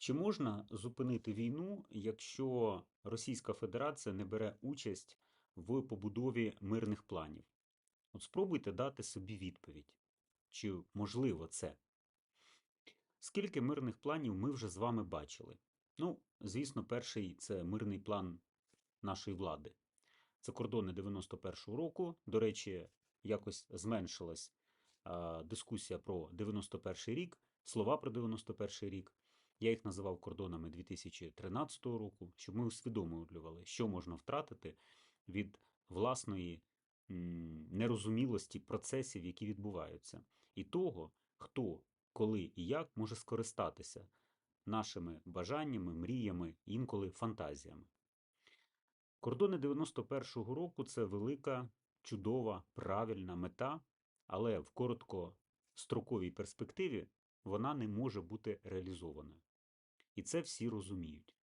Чи можна зупинити війну, якщо Російська Федерація не бере участь в побудові мирних планів? От спробуйте дати собі відповідь. Чи можливо це? Скільки мирних планів ми вже з вами бачили? Ну, звісно, перший це мирний план нашої влади. Це кордони 91-го року. До речі, якось зменшилась а, дискусія про 91-й рік, слова про 91-й рік. Я їх називав кордонами 2013 року, щоб ми усвідомлювали, що можна втратити від власної нерозумілості процесів, які відбуваються, і того, хто, коли і як може скористатися нашими бажаннями, мріями, інколи фантазіями. Кордони 91-го року це велика, чудова, правильна мета, але в короткостроковій перспективі вона не може бути реалізованою. І це всі розуміють.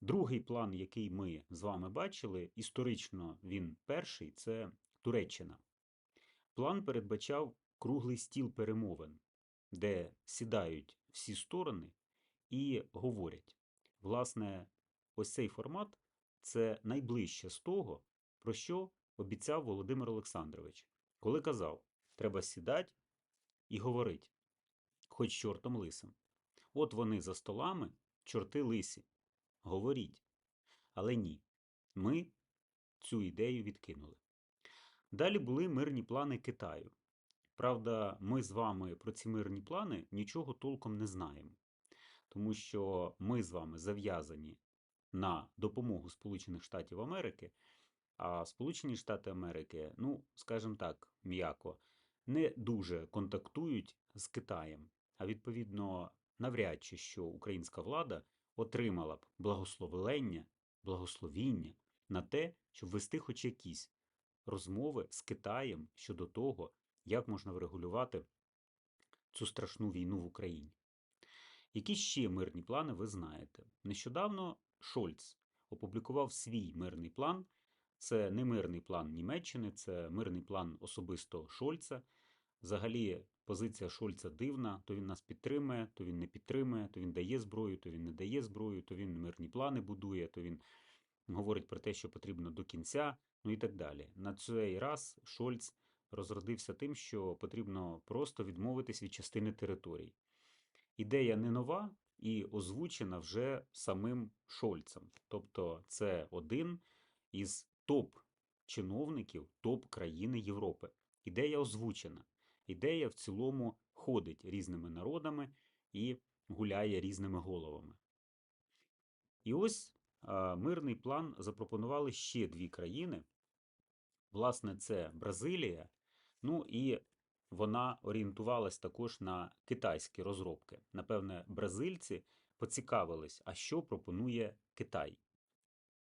Другий план, який ми з вами бачили, історично він перший це Туреччина. План передбачав круглий стіл перемовин, де сідають всі сторони і говорять. Власне, ось цей формат це найближче з того, про що обіцяв Володимир Олександрович, коли казав, треба сідати і говорити, хоч чортом лисим. От вони за столами, чорти лисі. Говоріть. Але ні, ми цю ідею відкинули. Далі були мирні плани Китаю. Правда, ми з вами про ці мирні плани нічого толком не знаємо, тому що ми з вами зав'язані на допомогу Сполучених Штатів Америки, а Сполучені Штати Америки, ну, скажімо так, м'яко, не дуже контактують з Китаєм, а відповідно, навряд чи що українська влада отримала б благословення, благословіння на те, щоб вести хоч якісь розмови з Китаєм щодо того, як можна врегулювати цю страшну війну в Україні. Які ще мирні плани ви знаєте? Нещодавно Шольц опублікував свій мирний план. Це не мирний план Німеччини, це мирний план особисто Шольца. Взагалі, позиція Шольца дивна: то він нас підтримує, то він не підтримує, то він дає зброю, то він не дає зброю, то він мирні плани будує, то він говорить про те, що потрібно до кінця, ну і так далі. На цей раз Шольц розродився тим, що потрібно просто відмовитись від частини територій. Ідея не нова і озвучена вже самим Шольцем. Тобто, це один із топ-чиновників, топ-країни Європи. Ідея озвучена. Ідея в цілому ходить різними народами і гуляє різними головами. І ось мирний план запропонували ще дві країни. Власне, це Бразилія. Ну і вона орієнтувалась також на китайські розробки. Напевне, бразильці поцікавились, а що пропонує Китай.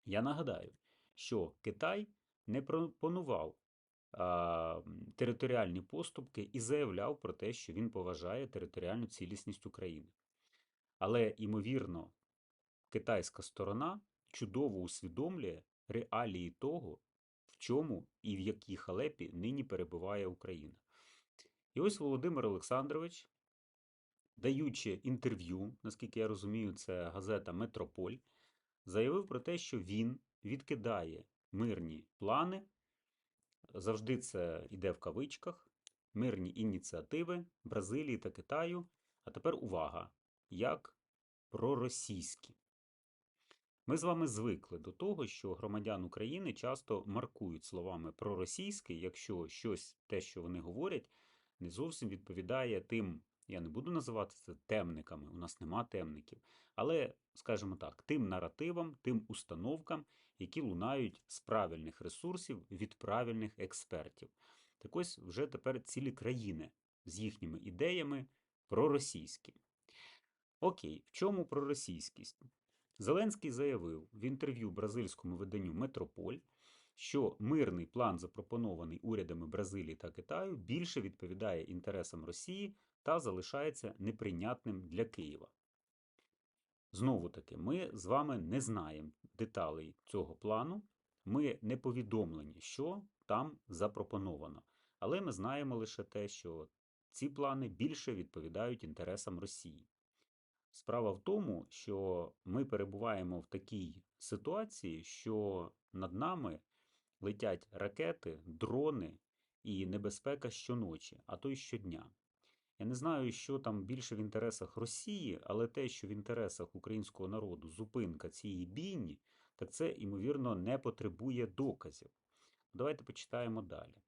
Я нагадаю, що Китай не пропонував територіальні поступки і заявляв про те, що він поважає територіальну цілісність України. Але, ймовірно, китайська сторона чудово усвідомлює реалії того, в чому і в якій халепі нині перебуває Україна. І ось Володимир Олександрович, даючи інтерв'ю, наскільки я розумію, це газета Метрополь, заявив про те, що він відкидає мирні плани, завжди це йде в кавичках, мирні ініціативи Бразилії та Китаю. А тепер увага, як проросійські. Ми з вами звикли до того, що громадян України часто маркують словами проросійський, якщо щось, те, що вони говорять, не зовсім відповідає тим, я не буду називати це темниками, у нас нема темників, але, скажімо так, тим наративам, тим установкам, які лунають з правильних ресурсів від правильних експертів. Так ось вже тепер цілі країни з їхніми ідеями проросійські. Окей, в чому проросійськість? Зеленський заявив в інтерв'ю бразильському виданню Метрополь, що мирний план, запропонований урядами Бразилії та Китаю, більше відповідає інтересам Росії та залишається неприйнятним для Києва. Знову таки, ми з вами не знаємо деталей цього плану, ми не повідомлені, що там запропоновано. Але ми знаємо лише те, що ці плани більше відповідають інтересам Росії. Справа в тому, що ми перебуваємо в такій ситуації, що над нами летять ракети, дрони і небезпека щоночі, а то й щодня. Я не знаю, що там більше в інтересах Росії, але те, що в інтересах українського народу зупинка цієї бійні, так це, ймовірно, не потребує доказів. Давайте почитаємо далі.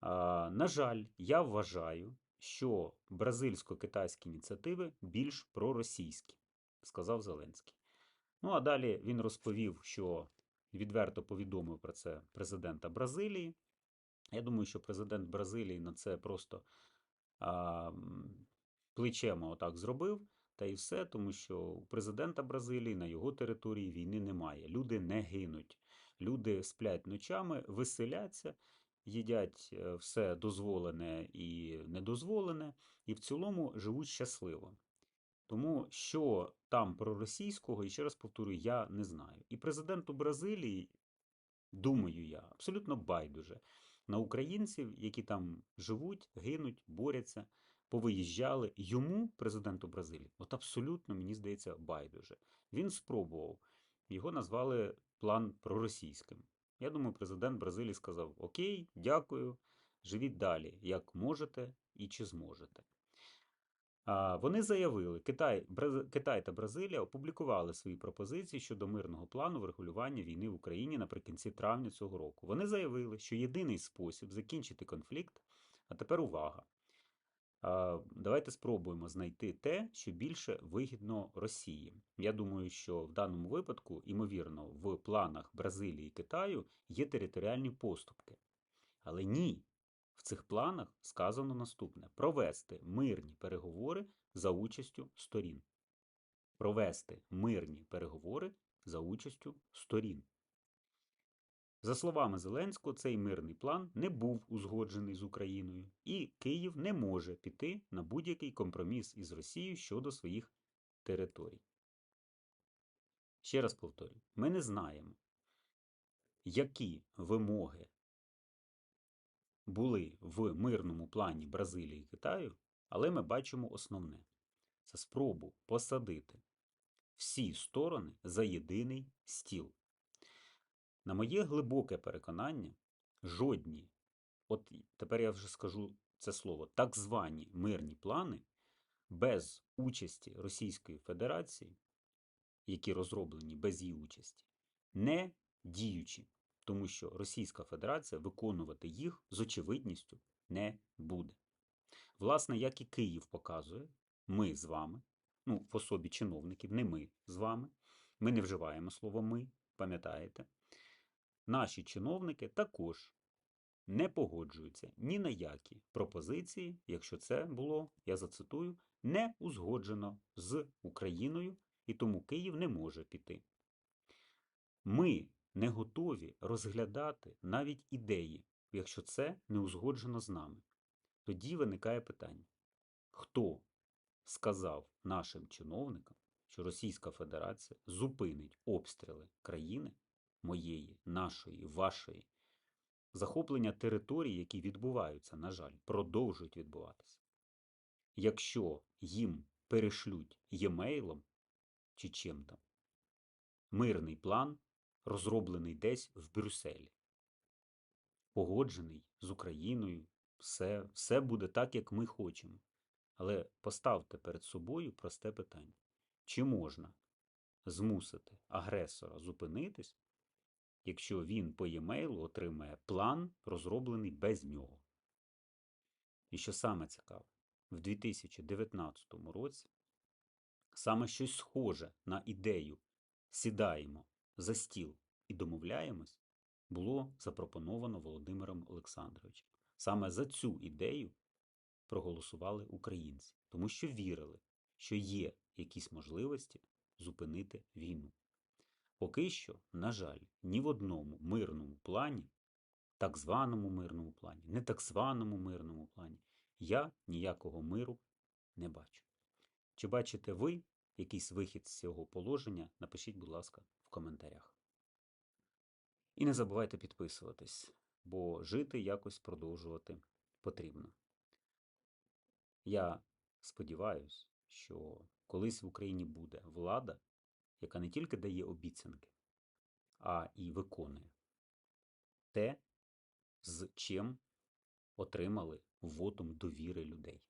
А, на жаль, я вважаю, що бразильсько-китайські ініціативи більш проросійські, сказав Зеленський. Ну а далі він розповів, що відверто повідомив про це президента Бразилії. Я думаю, що президент Бразилії на це просто а, плечема отак зробив, та і все, тому що у президента Бразилії на його території війни немає. Люди не гинуть. Люди сплять ночами, веселяться, їдять е, все дозволене і недозволене, і в цілому живуть щасливо. Тому що там проросійського, і ще раз повторюю, я не знаю. І президенту Бразилії, думаю я, абсолютно байдуже на українців, які там живуть, гинуть, борються, повиїжджали. Йому, президенту Бразилії, от абсолютно, мені здається, байдуже. Він спробував. Його назвали план проросійським. Я думаю, президент Бразилії сказав: Окей, дякую, живіть далі, як можете і чи зможете. Вони заявили, Китай, Китай та Бразилія опублікували свої пропозиції щодо мирного плану врегулювання війни в Україні наприкінці травня цього року. Вони заявили, що єдиний спосіб закінчити конфлікт, а тепер увага. Давайте спробуємо знайти те, що більше вигідно Росії. Я думаю, що в даному випадку, ймовірно, в планах Бразилії і Китаю є територіальні поступки. Але ні, в цих планах сказано наступне: провести мирні переговори за участю сторін. Провести мирні переговори за участю сторін. За словами Зеленського, цей мирний план не був узгоджений з Україною, і Київ не може піти на будь-який компроміс із Росією щодо своїх територій. Ще раз повторюю: ми не знаємо, які вимоги були в мирному плані Бразилії і Китаю, але ми бачимо основне: це спробу посадити всі сторони за єдиний стіл. На моє глибоке переконання, жодні, от тепер я вже скажу це слово, так звані мирні плани без участі Російської Федерації, які розроблені без її участі, не діючі, тому що Російська Федерація виконувати їх з очевидністю не буде. Власне, як і Київ показує, ми з вами, ну, в особі чиновників, не ми з вами, ми не вживаємо слово ми, пам'ятаєте? Наші чиновники також не погоджуються ні на які пропозиції, якщо це було, я зацитую, не узгоджено з Україною, і тому Київ не може піти. Ми не готові розглядати навіть ідеї, якщо це не узгоджено з нами. Тоді виникає питання: хто сказав нашим чиновникам, що Російська Федерація зупинить обстріли країни моєї, нашої, вашої, захоплення територій, які відбуваються, на жаль, продовжують відбуватися. Якщо їм перешлють e-mailом чи чим там мирний план, розроблений десь в Брюсселі, погоджений з Україною, все, все буде так, як ми хочемо. Але поставте перед собою просте питання: чи можна змусити агресора зупинитись, якщо він по e-mail отримає план, розроблений без нього? І що саме цікаве, в 2019 році саме щось схоже на ідею сідаємо за стіл і домовляємось, було запропоновано Володимиром Олександровичем. Саме за цю ідею проголосували українці, тому що вірили, що є якісь можливості зупинити війну. Поки що, на жаль, ні в одному мирному плані, так званому мирному плані, не так званому мирному плані, я ніякого миру не бачу. Чи бачите ви якийсь вихід з цього положення? Напишіть, будь ласка, в коментарях. І не забувайте підписуватись, бо жити якось продовжувати потрібно. Я сподіваюся, що колись в Україні буде влада, яка не тільки дає обіцянки, а і виконує те, з чим отримали вотум довіри людей.